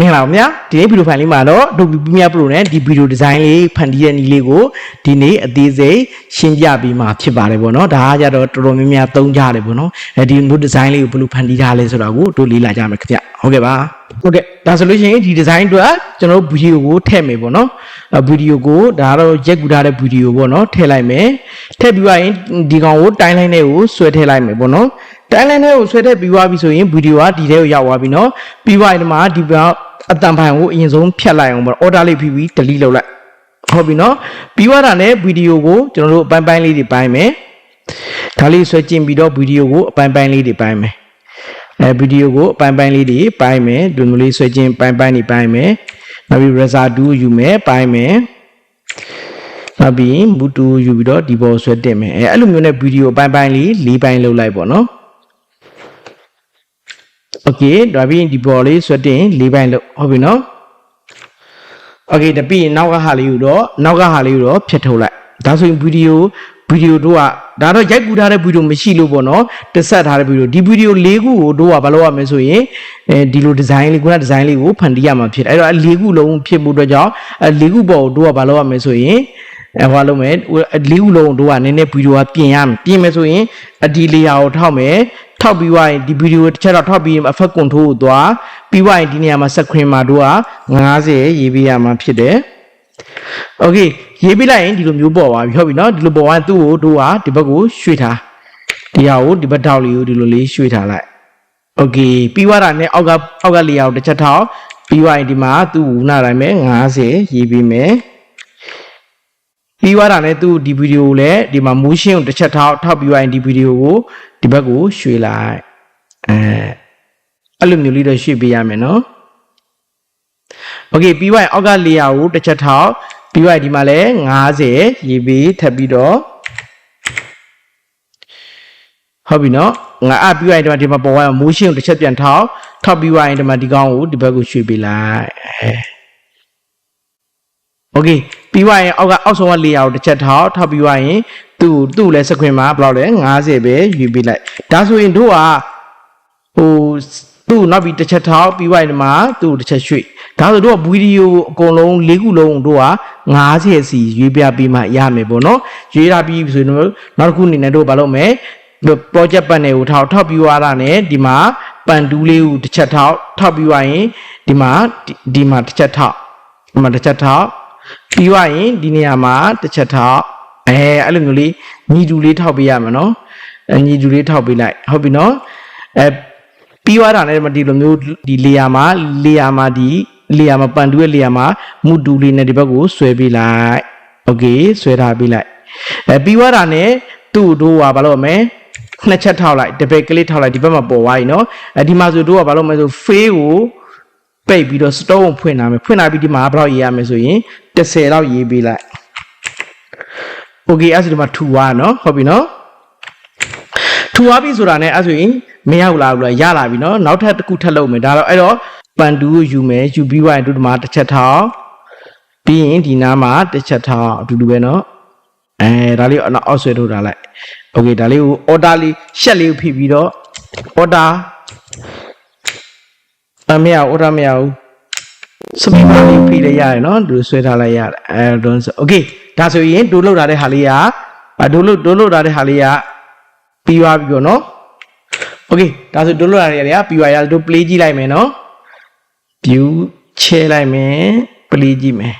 မင်္ဂလာပါဗျာဒီနေ့ဗီဒီယိုဖိုင်လေးမှာတော့ Adobe Premiere Pro နဲ့ဒီဗီဒီယိုဒီဇိုင်းလေးဖန်တီးတဲ့နည်းလေးကိုဒီနေ့အသေးစိတ်ရှင်းပြပေးမှာဖြစ်ပါတယ်ပေါ့နော်ဒါကကြတော့တော်တော်များများသုံးကြတယ်ပေါ့နော်အဲဒီမျိုးဒီဇိုင်းလေးကိုဘယ်လိုဖန်တီးထားလဲဆိုတာကိုတို့လေ့လာကြမယ်ခင်ဗျဟုတ်ကဲ့ပါဟုတ်ကဲ့ဒါဆိုလို့ရှိရင်ဒီဒီဇိုင်းအတွက်ကျွန်တော်တို့ဗီဒီယိုကိုထည့်မယ်ပေါ့နော်အဲဗီဒီယိုကိုဒါကတော့ရက်ကူထားတဲ့ဗီဒီယိုပေါ့နော်ထည့်လိုက်မယ်ထည့်ပြီးသွားရင်ဒီကောင်ကိုတိုင်းလိုင်းထဲကိုဆွဲထည့်လိုက်မယ်ပေါ့နော်တိုင်းလိုင်းထဲကိုဆွဲထည့်ပြီးသွားပြီဆိုရင်ဗီဒီယိုကဒီထဲကိုရောက်သွားပြီနော်ပြီးသွားရင်ဒီမှာဒီကောင် အတန်ဖိုင်ကိုအရင်ဆုံးဖြတ်လိုက်အောင်ပေါ့ order လေးပြီးပြီး delete လုပ်လိုက်ဟုတ်ပြီနော်ပြီးသွားတာနဲ့ဗီဒီယိုကိုကျွန်တော်တို့အပိုင်းပိုင်းလေးတွေပိုင်းမယ်ဒါလေးဆွဲကျင်ပြီးတော့ဗီဒီယိုကိုအပိုင်းပိုင်းလေးတွေပိုင်းမယ်အဲဗီဒီယိုကိုအပိုင်းပိုင်းလေးတွေပိုင်းမယ်ဒီလိုလေးဆွဲကျင်ပိုင်းပိုင်းတွေပိုင်းမယ်နောက်ပြီး residue ယူမယ်ပိုင်းမယ်နောက်ပြီးမူတူယူပြီးတော့ဒီပေါ်ဆွဲတင်မယ်အဲအဲ့လိုမျိုးနဲ့ဗီဒီယိုအပိုင်းပိုင်းလေး၄ပိုင်းလုပ်လိုက်ပေါ့နော် โอเคဒါပြီးဒီပေါ်လေးဆွဲတင်၄ပိုင်းလုပ်ဟုတ်ပြီနော်โอเคတပြီးရင်နောက်ကဟာလေးကိုတော့နောက်ကဟာလေးကိုတော့ဖြတ်ထုတ်လိုက်ဒါဆိုရင်ဗီဒီယိုဗီဒီယိုတို့ကဒါတော့ရိုက်ကူထားတဲ့ဗီဒီယိုမရှိလို့ပေါ့နော်တစ်ဆက်ထားတဲ့ဗီဒီယိုဒီဗီဒီယို၄ခုကိုတို့ကဘာလုပ်ရမလဲဆိုရင်အဲဒီလိုဒီဇိုင်းလေးခုနဒီဇိုင်းလေးကိုဖန်တီးရမှာဖြစ်တယ်အဲ့တော့၄ခုလုံးဖြစ်မှုအတွက်ကြောင့်အဲ၄ခုပေါ်ကိုတို့ကဘာလုပ်ရမလဲဆိုရင်အဲဟောလုံးမယ်လေးခုလုံးတို့ကနည်းနည်းဗီဒီယိုကပြင်ရမယ်ပြင်မယ်ဆိုရင်အဒီလေယာကိုထောက်မယ် ထောက်ပြီးွားရင်ဒီဗီဒီယိုတစ်ချက်တော့ထောက်ပြီး effect control ကိုသွားပြီးွားရင်ဒီနေရာမှာ screen မှာတို့က90ရေးပေးရမှာဖြစ်တယ်โอเคရေးပြလိုက်ရင်ဒီလိုမျိုးပေါ်သွားပြီဟုတ်ပြီเนาะဒီလိုပေါ်သွားရင်သူ့ကိုတို့ကဒီဘက်ကိုရွှေ့ထားဒီဟာကိုဒီဘက်ထောက်လေးကိုဒီလိုလေးရွှေ့ထားလိုက်โอเคပြီးွားတာနဲ့အောက်ကအောက်ကလေယာကိုတစ်ချက်ထောက်ပြီးွားရင်ဒီမှာသူ့ကိုနားတိုင်းပဲ90ရေးပေးမယ် ပြီးွားတာနဲ့သူဒီဗီဒီယိုကိုလည်းဒီမှာ motion ကိုတစ်ချက်ထောက်ထောက်ပြီးွားရင်ဒီဗီဒီယိုကိုဒီဘက်ကိုရွှေ့လိုက်အဲအဲ့လိုမျိုးလေးတော့ရွှေ့ပေးရမယ်နော်โอเคပြီးွားရင်အောက်ကလေယာကိုတစ်ချက်ထောက်ပြီးွားရင်ဒီမှာလည်း90ရေးပေးထပ်ပြီးတော့ဟုတ်ပြီနော်ငါအပြီးွားရင်ဒီမှာဒီမှာပေါ်သွားရင် motion ကိုတစ်ချက်ပြန်ထောက်ထောက်ပြီးွားရင်ဒီမှာဒီကောင်ကိုဒီဘက်ကိုရွှေ့ပေးလိုက်အဲโอเค ပြီးွားရင်အောက်ကအောက်ဆုံးကလေယာကိုတစ်ချက်ထောက်ထောက်ပြီးွားရင်သူ့သူ့လည်းစခွင်မှာဘယ်လောက်လဲ90ပဲယူပေးလိုက်ဒါဆိုရင်တို့ကဟိုသူ့နောက်ပြီးတစ်ချက်ထောက်ပြီးွားရင်ဒီမှာသူ့တစ်ချက်ရွှေ့ဒါဆိုတို့ကဗီဒီယိုအကုန်လုံး၄ခုလုံးတို့က90စီရွေးပြပေးမှရမယ်ပေါ့နော်ရွေးထားပြီးဆိုရင်တို့နောက်တစ်ခုအနေနဲ့တို့ဘာလုပ်မလဲ project ပတ်နေကိုထောက်ထောက်ပြီးွားတာနဲ့ဒီမှာပန်တူးလေးကိုတစ်ချက်ထောက်ထောက်ပြီးွားရင်ဒီမှာဒီမှာတစ်ချက်ထောက်ဒီမှာတစ်ချက်ထောက် ပြီးွားရင်ဒီနေရာမှာတစ်ချက်ထောက်အဲအဲ့လိုမျိုးလေးညီတူလေးထောက်ပေးရမှာနော်အဲညီတူလေးထောက်ပေးလိုက်ဟုတ်ပြီနော်အဲပြီးွားတာနဲ့ဒီလိုမျိုးဒီလေယာမှာလေယာမှာဒီလေယာမှာပန်တူးရဲ့လေယာမှာမူတူလေးနဲ့ဒီဘက်ကိုဆွဲပေးလိုက်โอเคဆွဲထားပေးလိုက်အဲပြီးွားတာနဲ့သူ့တို့ကဘာလို့မလဲနှစ်ချက်ထောက်လိုက်တပည့်ကလေးထောက်လိုက်ဒီဘက်မှာပေါ်သွားပြီနော်အဲဒီမှာဆိုတို့ကဘာလို့မလဲဆိုဖေးကိုပိတ်ပြီးတော့ stone ကိုဖွင့်လာမယ်ဖွင့်လာပြီးဒီမှာဘယ်တော့ရေးရမလဲဆိုရင် 30လောက်ရေးပေးလိုက် okay အဲ့ဆိုဒီမှာထူသွားနော်ဟုတ်ပြီနော်ထူသွားပြီဆိုတာ ਨੇ အဲ့ဆိုရင်မရောက်လာဘူးလားရလာပြီနော်နောက်ထပ်တစ်ခုထပ်လုပ်မယ်ဒါတော့အဲ့တော့ပန်တူကိုယူမယ်ယူပြီးွားရင်တို့ဒီမှာတစ်ချက်ထောက်ပြီးရင်ဒီနားမှာတစ်ချက်ထောက်အတူတူပဲနော်အဲဒါလေးကိုအောက်ဆွဲထုတ်ထားလိုက်โอเคဒါလေးကို order လေးရှက်လေးကိုဖိပြီးတော့ order အမေရ order မရဘူး စပီမာလေးဖိလိုက်ရတယ်နော်ဒီလိုဆွဲထားလိုက်ရတယ်အဲတော့ဆိုโอเคဒါဆိုရင်ဒိုးလောက်ထားတဲ့ဟာလေးကဒိုးလောက်ဒိုးလောက်ထားတဲ့ဟာလေးကပြီးသွားပြီပေါ့နော်โอเคဒါဆိုဒိုးလောက်ထားတဲ့ဟာလေးကပြီးသွားရဒိုး play ကြည့်လိုက်မယ်နော် view ချဲလိုက်မယ် play ကြည့်မယ်